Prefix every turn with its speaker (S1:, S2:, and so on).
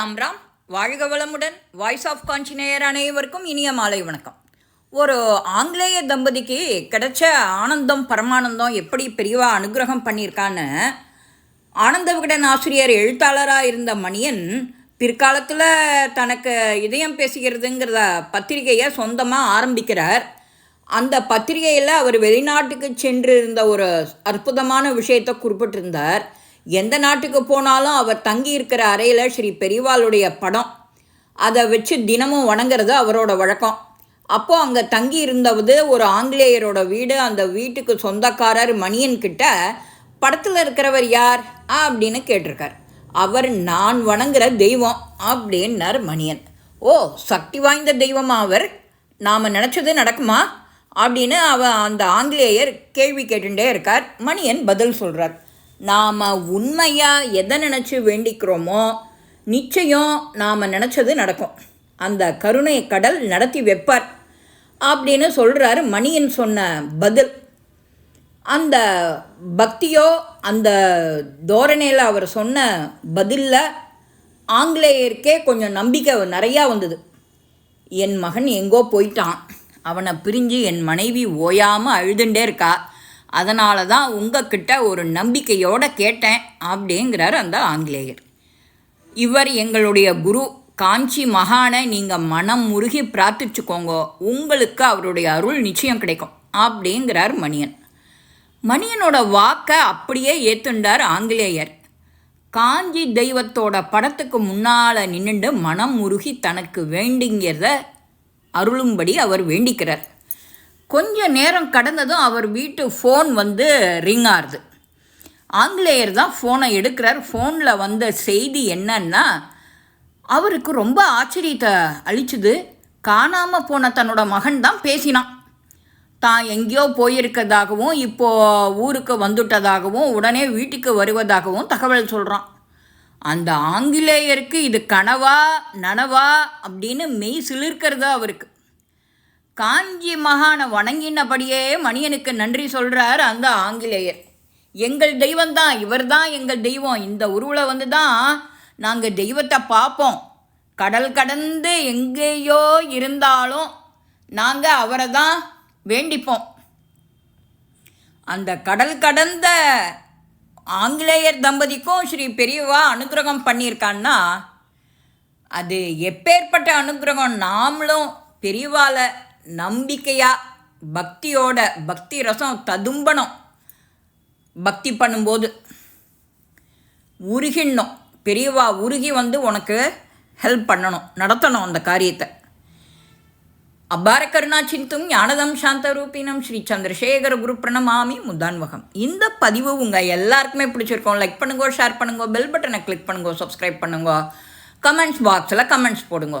S1: ராம் ராம். வாழ்க வளமுடன். Voice of காஞ்சிநேயர் அனைவருக்கும் இனிய மாலை வணக்கம். ஒரு ஆங்கிலேய தம்பதிக்கு கிடைச்ச ஆனந்தம் பரமானந்தம் எப்படி பெரியவா அனுகிரகம் பண்ணியிருக்கான்னு ஆனந்த விகடன் ஆசிரியர் எழுத்தாளராக இருந்த மணியன் பிற்காலத்தில் தனக்கு இதயம் பேசுகிறதுங்கிறத பத்திரிகையை சொந்தமாக ஆரம்பிக்கிறார். அந்த பத்திரிகையில் அவர் வெளிநாட்டுக்கு சென்று இருந்த ஒரு அற்புதமான விஷயத்தை குறிப்பிட்டிருந்தார். எந்த நாட்டுக்கு போனாலும் அவர் தங்கி இருக்கிற அறையில் ஸ்ரீ பெரியவாளுடைய படம். அதை வச்சு தினமும் வணங்குறது அவரோட வழக்கம். அப்போது அங்கே தங்கி இருந்தவது ஒரு ஆங்கிலேயரோட வீடு. அந்த வீட்டுக்கு சொந்தக்காரர் மணியன் கிட்ட படத்தில் இருக்கிறவர் யார்? அப்படின்னு கேட்டிருக்கார். அவர் நான் வணங்குற தெய்வம் அப்படின்னார் மணியன். ஓ சக்தி வாய்ந்த தெய்வமா அவர்? நாம் நினச்சது நடக்குமா? அப்படின்னு அவ அந்த ஆங்கிலேயர் கேள்வி கேட்டுட்டே இருக்கார். மணியன் பதில் சொல்கிறார் நாம் உண்மையாக எதை நினச்சி வேண்டிக்கிறோமோ நிச்சயம் நாம் நினச்சது நடக்கும். அந்த கருணை கடல் நடத்தி வைப்பார் அப்படின்னு சொல்கிறாரு மணியன் சொன்ன பதில். அந்த பக்தியோ அந்த தோரணையில் அவர் சொன்ன பதிலில் ஆங்கிலேயருக்கே கொஞ்சம் நம்பிக்கை நிறையா வந்தது. என் மகன் எங்கோ போயிட்டான். அவனை பிரிஞ்சு என் மனைவி ஓயாமல் அழுதுண்டே இருக்கா. அதனால தான் உங்ககிட்ட ஒரு நம்பிக்கையோடு கேட்டேன் அப்படிங்கிறார் அந்த ஆங்கிலேயர். இவர் எங்களுடைய குரு காஞ்சி மகானை நீங்கள் மனம் முருகி பிரார்த்திச்சுக்கோங்க உங்களுக்கு அவருடைய அருள் நிச்சயம் கிடைக்கும் அப்படிங்கிறார் மணியன். மணியனோட வாக்கை அப்படியே ஏத்துண்டார் ஆங்கிலேயர். காஞ்சி தெய்வத்தோட படத்துக்கு முன்னால் நின்றுண்டு மனம் முருகி தனக்கு வேண்டிங்கிறத அருளும்படி அவர் வேண்டிக்கிறார். கொஞ்ச நேரம் கடந்ததும் அவர் வீட்டு ஃபோன் வந்து ரிங் ஆகுது ஆங்கிலேயர் தான் ஃபோனை எடுக்கிறார். ஃபோனில் வந்த செய்தி என்னன்னா அவருக்கு ரொம்ப ஆச்சரியத்தை அழிச்சுது காணாமல் போன தன்னோட மகன் தான் பேசினான். தான் எங்கேயோ போயிருக்கதாகவும் இப்போது ஊருக்கு வந்துட்டதாகவும் உடனே வீட்டுக்கு வருவதாகவும் தகவல் சொல்கிறான் அந்த ஆங்கிலேயருக்கு இது கனவா நனவா அப்படின்னு மெய் சிலிர்க்கிறது அவருக்கு. காஞ்சி மகானை வணங்கினபடியே மணியனுக்கு நன்றி சொல்கிறார் அந்த ஆங்கிலேயர். எங்கள் தெய்வம் தான் இவர் தான் எங்கள் தெய்வம். இந்த உருவில் வந்து தான் நாங்கள் தெய்வத்தை பார்ப்போம். கடல் கடந்து எங்கேயோ இருந்தாலும் நாங்கள் அவரை தான் வேண்டிப்போம். அந்த கடல் கடந்த ஆங்கிலேயர் தம்பதிக்கும் ஸ்ரீ பெரியவா அனுகிரகம் பண்ணியிருக்கான்னா அது எப்பேற்பட்ட அனுகிரகம்? நாமளும் பெரியவால நம்பிக்கையாக பக்தியோட பக்தி ரசம் ததும்பணும். பக்தி பண்ணும்போது உருகிடணும் பெரியவா உருகி வந்து உனக்கு ஹெல்ப் பண்ணணும் நடத்தணும் அந்த காரியத்தை. அபார கருணாச்சிந்தும் ஞானதம் சாந்தரூபினம் ஸ்ரீ சந்திரசேகர குரு பிரணமாமி முதான்வகம். இந்த பதிவு உங்கள் எல்லாருக்குமே பிடிச்சிருக்கோம். லைக் பண்ணுங்க ஷேர் பண்ணுங்க பெல் பட்டனை கிளிக் பண்ணுங்க சப்ஸ்கிரைப் பண்ணுங்க. கமெண்ட்ஸ் பாக்ஸில் கமெண்ட்ஸ் போடுங்க.